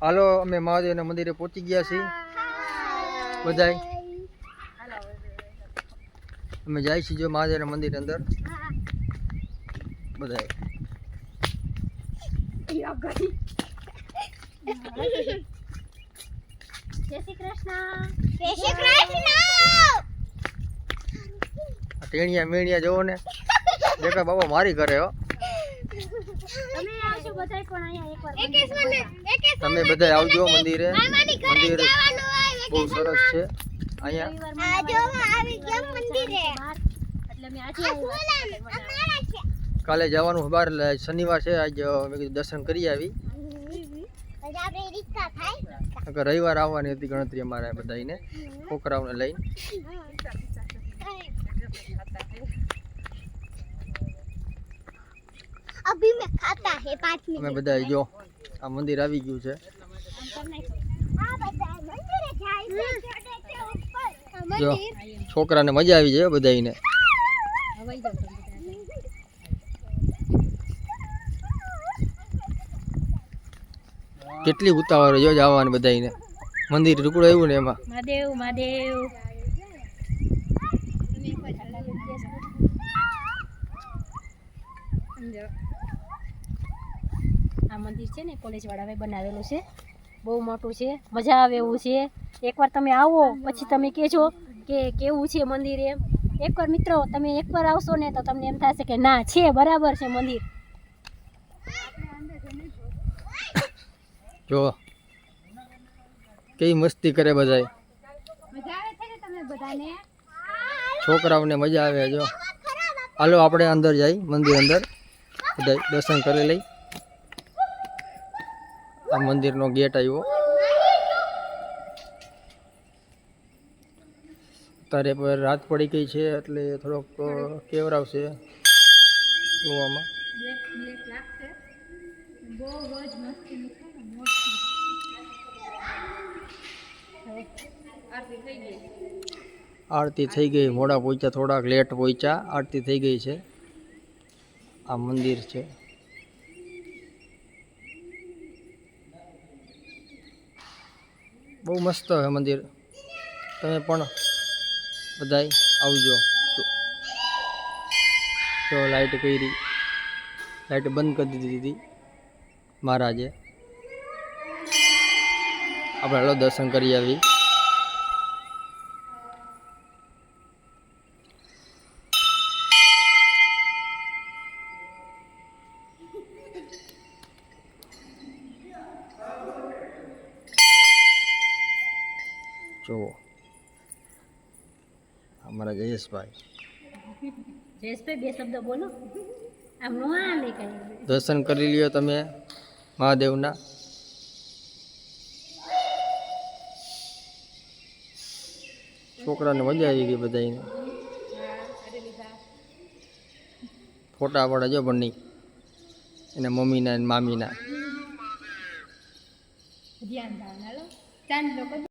હાલો અમે મહાદેવના મંદિરે પહોંચી ગયા છીએ. બધાય. અમે જાય છીએ જો મહાદેવના મંદિર અંદર. બધાય. જય શ્રી કૃષ્ણ. જય શ્રી કૃષ્ણ. આ ટેણિયા મેણિયા જોવો ને. દેખા બાબા મારી કરે હો. તમે બધાય પણ અહીંયા એકવાર એકેશ મને એકેશ તમે બધા આવજો મંદિરે મંદિર જવાનું બહુ સરસ છે અહીંયા કાલે જવાનું બહાર શનિવાર છે આજ મેં કીધું દર્શન કરી આવી રવિવાર આવવાની હતી ગણતરી અમારે બધાને છોકરાઓને લઈને अभी मैं खाता है पाँच અમે मिनट બધા જો આ મંદિર આવી ગયું છે हाँ बता मंदिर जाए चढ़े थे ऊपर જો છોકરાને મજા આવી જાય બધાને હવાઈ જાવ તમે બધા કેટલી ઉતાવળ હોય જો જવાની બધાને મંદિર ટુકડો આવ્યું ને એમાં મહાદેવ મહાદેવ આ મંદિર છે ને કોલેજ વાળાએ બનાવેલું છે. બહુ મોટું છે મજા આવે એવું છે. એકવાર તમે આવો પછી તમે કહેજો કે કેવું છે મંદિર એમ. એકવાર મિત્રો તમે એકવાર આવશો ને તો તમને એમ થશે કે ના છે બરાબર છે મંદિર. જો કેવી મસ્તી કરે બધાય. મજા આવે છે ને તમને બધાને? છોકરાઓને મજા આવે જો. હાલો આપણે અંદર જઈ મંદિર અંદર. બધા દર્શન કરી લઈ. આ મંદિરનો ગેટ આવ્યો. અત્યારે પર રાત પડી ગઈ છે, એટલે થોડોક કેવરાવશે જોવામાં. આરતી થઈ ગઈ, મોડા પહોંચ્યા, થોડાક લેટ પહોંચ્યા, આરતી થઈ ગઈ છે. આ મંદિર છે. બહુ મસ્ત છે મંદિર. તમે પણ બધાય આવજો. તો લાઈટ કરી લાઈટ બંધ કરી દીધી હતી મહારાજે. આપણે દર્શન કરી આવી. જુઓ. અમારા જયેશભાઈ. જયેશભાઈ બે શબ્દ બોલો. આમ નો આલે કઈ દર્શન કરી લ્યો તમે મહાદેવના. છોકરાને મજા આવી ગઈ બધાને ફોટા પડે જો બંને એના મમ્મીના મામીના. ધ્યાન